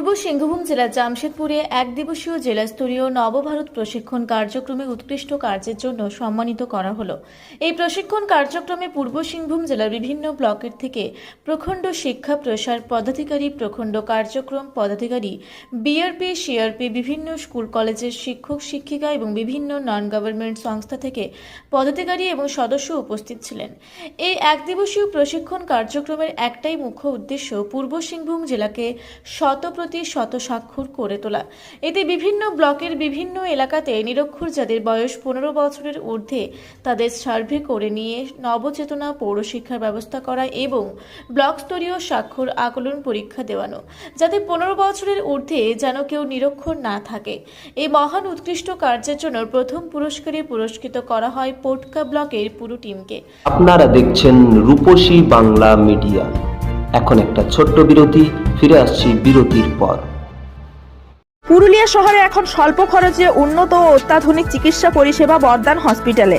পূর্ব সিংভূম জেলার জামশেদপুরে এক দিবসীয় জেলাস্তরীয় নবভারত প্রশিক্ষণ কার্যক্রমে উৎকৃষ্ট কার্যের জন্য সম্মানিত করা হলো। এই প্রশিক্ষণ কার্যক্রমে পূর্ব সিংভূম জেলার বিভিন্ন ব্লকের থেকে প্রখণ্ড শিক্ষা প্রসার পদাধিকারী, প্রখণ্ড কার্যক্রম পদাধিকারী বিআরপি সিআরপি বিভিন্ন স্কুল কলেজের শিক্ষক, শিক্ষিকা এবং বিভিন্ন নন গভর্নমেন্ট সংস্থা থেকে পদাধিকারী এবং সদস্য উপস্থিত ছিলেন। এই এক দিবসীয় প্রশিক্ষণ কার্যক্রমের একটাই মুখ্য উদ্দেশ্য পূর্ব সিংভূম জেলাকে শত প্রতি শত স্বাক্ষর করে তোলা। এতে বিভিন্ন ব্লকের বিভিন্ন এলাকাতে নিরক্ষর যাদের বয়স পনেরো বছরের ঊর্ধ্বে, তাদের সার্ভে করে নিয়ে নবচেতনা পৌরশিক্ষার ব্যবস্থা করা এবং ব্লক স্তরীয় স্বাক্ষর আকলন পরীক্ষা দেওয়ানো, যাতে পনেরো বছরের ঊর্ধ্বে যেন কেউ নিরক্ষর না থাকে। এই মহান উৎকৃষ্ট কার্যের জন্য প্রথম পুরস্কারে পুরস্কৃত করা হয় পোটকা ব্লকের পুরো টিমকে। আপনারা দেখছেন রূপসী বাংলা মিডিয়া। এখন একটা ছোট্ট বিরতি, ফিরে আসছি বিরতির পর। পুরুলিয়া শহরে এখন স্বল্প খরচে উন্নত ও অত্যাধুনিক চিকিৎসা পরিষেবা বর্দান হসপিটালে।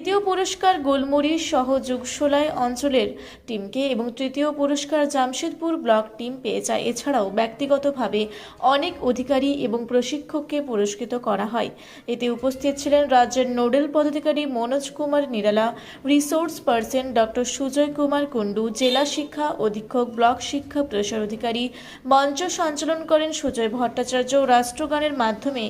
দ্বিতীয় পুরস্কার গোলমুড়ি সহ যুগশোলাই অঞ্চলের টিমকে এবং তৃতীয় পুরস্কার জামশেদপুর ব্লক টিম পেয়ে যায়। এছাড়াও ব্যক্তিগতভাবে অনেক অধিকারী এবং প্রশিক্ষককে পুরস্কৃত করা হয়। এতে উপস্থিত ছিলেন রাজ্যের nodal পদাধিকারী Manoj Kumar Nirala, resource person doctor Sujoy Kumar Kundu, জেলা শিক্ষা অধীক্ষক, ব্লক শিক্ষা প্রসার অধিকারী, মঞ্চ সঞ্চালন করেন সুজয় ভট্টাচার্য, রাষ্ট্রগানের মাধ্যমে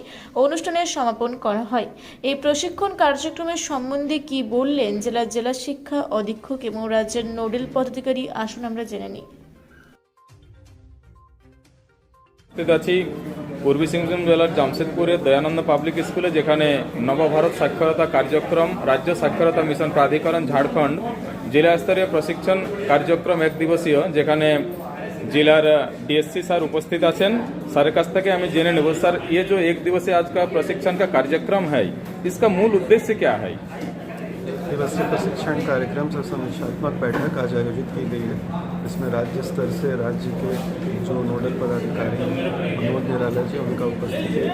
অনুষ্ঠানের সমাপন করা হয়। এই প্রশিক্ষণ কার্যক্রমের সম্বন্ধে কি বললেন জেলার জেলা শিক্ষা অধীক্ষক এবং রাজ্যের নোডেল পদাধিকারী, আসুন আমরা জেনে নিই। আছি পূর্বী সিংভূম জেলার জামশেদপুরে দয়ানন্দ পাবলিক স্কুলে, যেখানে নবভারত সাক্ষরতা কার্যক্রম, রাজ্য সাক্ষরতা মিশন প্রাধিকরণ, ঝাড়খণ্ড জেলা স্তরীয় প্রশিক্ষণ কার্যক্রম এক দিবসীয়, যেখানে জেলার ডিএসসি স্যার উপস্থিত আছেন। স্যারের কাছ থেকে আমি জেনে নেব, স্যার ইয়ে যে এক দিবসে आज প্রশিক্ষণ কার্যক্রম হয় कार्यक्रम মূল উদ্দেশ্য मूल হয়? दिवसीय प्रशिक्षण कार्यक्रम से समीक्षात्मक बैठक आज आयोजित की गई है। इसमें राज्य स्तर से राज्य के जो नोडल पदाधिकारी हैं मनोज निराला जी उनका उपस्थिति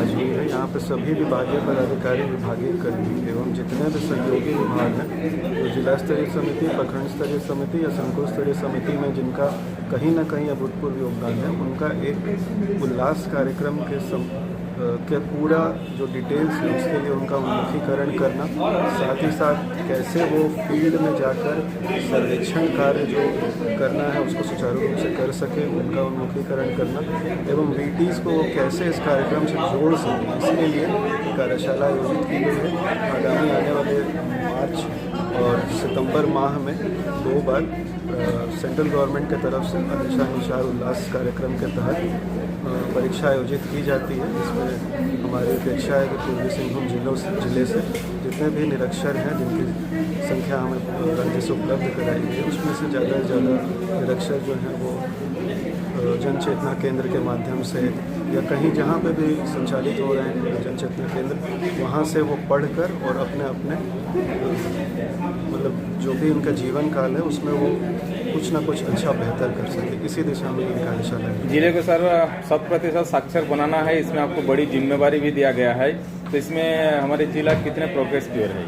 आज हुई है। यहाँ पर सभी विभागीय पदाधिकारी विभागीय कर्मी एवं जितने भी सहयोगी विभाग हैं तो जिला स्तरीय समिति प्रखंड स्तरीय समिति या संकुल स्तरीय समिति में जिनका कहीं ना कहीं अभूतपूर्व योगदान है उनका एक उल्लास कार्यक्रम के सम, के पूरा जो डिटेल्स है, उसके लिए उनका उन्मुखीकरण करना, साथ ही साथ कैसे वो फ़ील्ड में जाकर सर्वेक्षण कार्य जो करना है, उसको सुचारू रूप से कर सके, उनका उन्मुखीकरण करना, एवं वीटीज़ को वो कैसे इस कार्यक्रम से जोड़ सके इसके लिए कार्यशाला आयोजित की गई है। आगामी आने वाले मार्च और सितंबर माह में दो बार सेंट्रल गवर्नमेंट के तरफ़ से अनुसार उल्लास कार्यक्रम के तहत परीक्षा आयोजित की जाती है, जिसमें हमारी अपेक्षा है कि पूर्वी सिंहभूम जिलों से ज़िले से जितने भी निरक्षर हैं, जिनकी संख्या हमें राज्य से उपलब्ध कराई गई है, उसमें से ज़्यादा से ज़्यादा निरक्षर जो हैं वो जन चेतना केंद्र के माध्यम से या कहीं जहाँ पे भी संचालित हो रहे हैं जन चेतना केंद्र वहाँ से वो पढ़कर और अपने अपने मतलब जो भी उनका जीवन काल है उसमें वो कुछ ना कुछ अच्छा बेहतर कर सके। इसी दिशा में ये कार्यशाला है। ज़िले को सर शत प्रतिशत साक्षर बनाना है इसमें आपको बड़ी जिम्मेवारी भी दिया गया है। तो इसमें हमारे जिला कितने प्रोग्रेस की ओर है?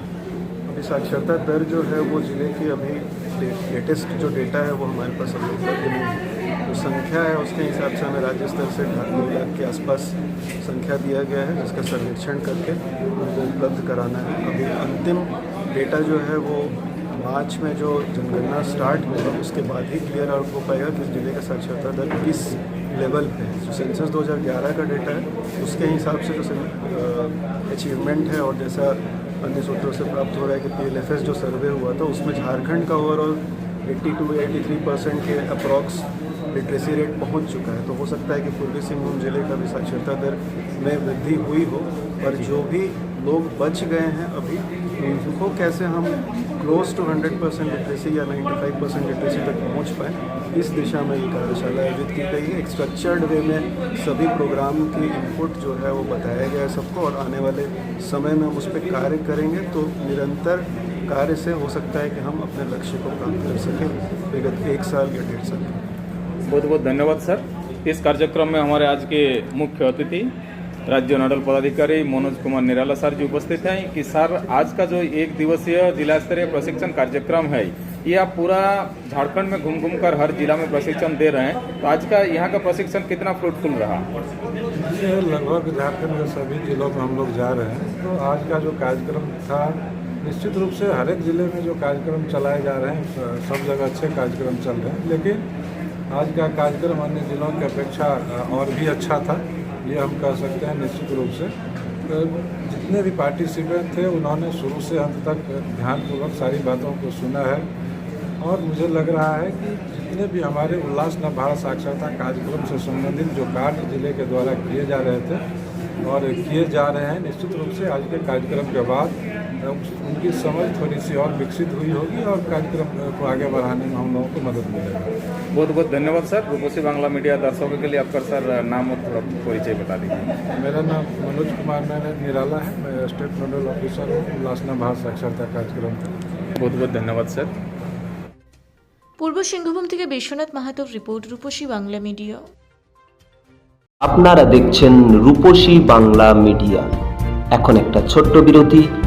अभी साक्षरता दर जो है वो ज़िले की अभी लेटेस्ट जो डेटा है वो हमारे पास अभी उपलब्ध नहीं है। संख्या है, उसके हिसाब से हमें राज्य स्तर से दो लाख के आसपास संख्या दिया गया है, जिसका सर्वेक्षण करके उनको उपलब्ध कराना है। अभी अंतिम डेटा जो है वो मार्च में जो जनगणना स्टार्ट होगा उसके बाद ही क्लियर आउट हो पाएगा कि ज़िले का साक्षरता दर किस लेवल पे है। जो सेंसस 2011 का डेटा है, उसके हिसाब से जो अचीवमेंट है और जैसा अन्य सूत्रों से प्राप्त हो रहा है कि पीएलएफएस जो सर्वे हुआ था, उसमें झारखंड का ओवरऑल 80 टू 83 परसेंट के अप्रॉक्स लिटरेसी रेट पहुँच चुका है। तो हो सकता है कि पूर्वी सिंहभूम ज़िले का भी साक्षरता दर में वृद्धि हुई हो, पर जो भी लोग बच गए हैं अभी, उनको कैसे हम क्लोज टू 100 परसेंट लिटरेसी या 95 परसेंट लिटरेसी तक पहुँच पाए, इस दिशा में ये कार्यशाला आयोजित की गई है। एक स्ट्रक्चर्ड वे में सभी प्रोग्राम की इनपुट जो है वो बताया गया है सबको, और आने वाले समय में हम उस पर कार्य करेंगे। तो निरंतर कार्य से हो सकता है कि हम अपने लक्ष्य को प्राप्त कर सकें, विगत एक साल या डेढ़ साल। बहुत बहुत धन्यवाद, सर। इस कार्यक्रम में हमारे आज के मुख्य अतिथि, राज्य नोडल पदाधिकारी मनोज कुमार निराला सर जी उपस्थित हैं कि सर, आज का जो एक दिवसीय जिला स्तरीय प्रशिक्षण कार्यक्रम है, ये आप पूरा झारखंड में घूम घूम कर हर जिला में प्रशिक्षण दे रहे हैं तो आज का यहाँ का प्रशिक्षण कितना फ्रूटफुल रहा? लगभग झारखंड के सभी जिलों में हम लोग जा रहे हैं तो आज का जो कार्यक्रम था, निश्चित रूप से हर एक ज़िले में जो कार्यक्रम चलाए जा रहे हैं सब जगह अच्छे कार्यक्रम चल रहे हैं, लेकिन आज का कार्यक्रम अन्य जिलों की अपेक्षा और भी अच्छा था, ये हम कह सकते हैं निश्चित रूप से। तो जितने भी पार्टिसिपेंट थे, उन्होंने शुरू से अंत तक ध्यानपूर्वक सारी बातों को सुना है। और मुझे लग रहा है कि जितने भी हमारे उल्लास न भारत साक्षरता कार्यक्रम से संबंधित जो कार्य ज़िले के द्वारा किए जा रहे थे और किए जा रहे हैं, निश्चित रूप से आज के कार्यक्रम के बाद उनकी समझ थोड़ी सी और विकसित हुई होगी और कार्यक्रम को आगे बढ़ाने में हम लोगों को मदद मिलेगी बहुत बहुत धन्यवाद सर रूपोसी बांग्ला मीडिया दर्शकों के लिए आपका सर नाम और थोड़ा परिचय बता दीजिए मेरा नाम मनोज कुमार मैंने निराला है मैं स्टेट नोडल ऑफिसर हूँ उल्लासना भारत साक्षरता कार्यक्रम का बहुत बहुत धन्यवाद सर পূর্ব সিংভূম থেকে বিশ্বনাথ মাহাতোর রিপোর্ট রূপসী বাংলা মিডিয়া আপনারা দেখছেন রূপসী বাংলা মিডিয়া এখন একটা ছোট্ট বিরতি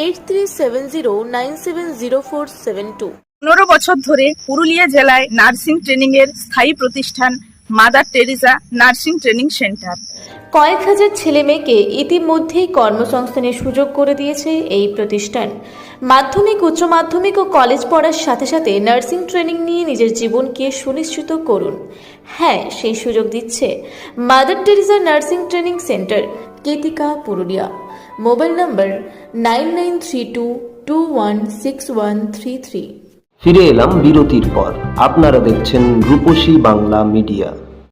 eight three seven zero nine seven zero four seven two পনেরো বছর ধরে পুরুলিয়া জেলায় নার্সিং ট্রেনিং এর স্থায়ী প্রতিষ্ঠান Mother Teresa nursing training centre. কয়েক হাজার ছেলে মেয়েকে ইতিমধ্যেই কর্মসংস্থানের সুযোগ করে দিয়েছে এই প্রতিষ্ঠান। মাধ্যমিক উচ্চ মাধ্যমিক ও কলেজ পড়ার সাথে সাথে নার্সিং ট্রেনিং নিয়ে নিজের জীবনকে সুনিশ্চিত করুন। হ্যাঁ সেই সুযোগ দিচ্ছে। Mother Teresa nursing training centre কেতিকা Purulia. Mobile number nine nine three two two one six one three three ফিরে এলাম বিরতির পর। আপনারা দেখছেন রূপসী বাংলা মিডিয়া।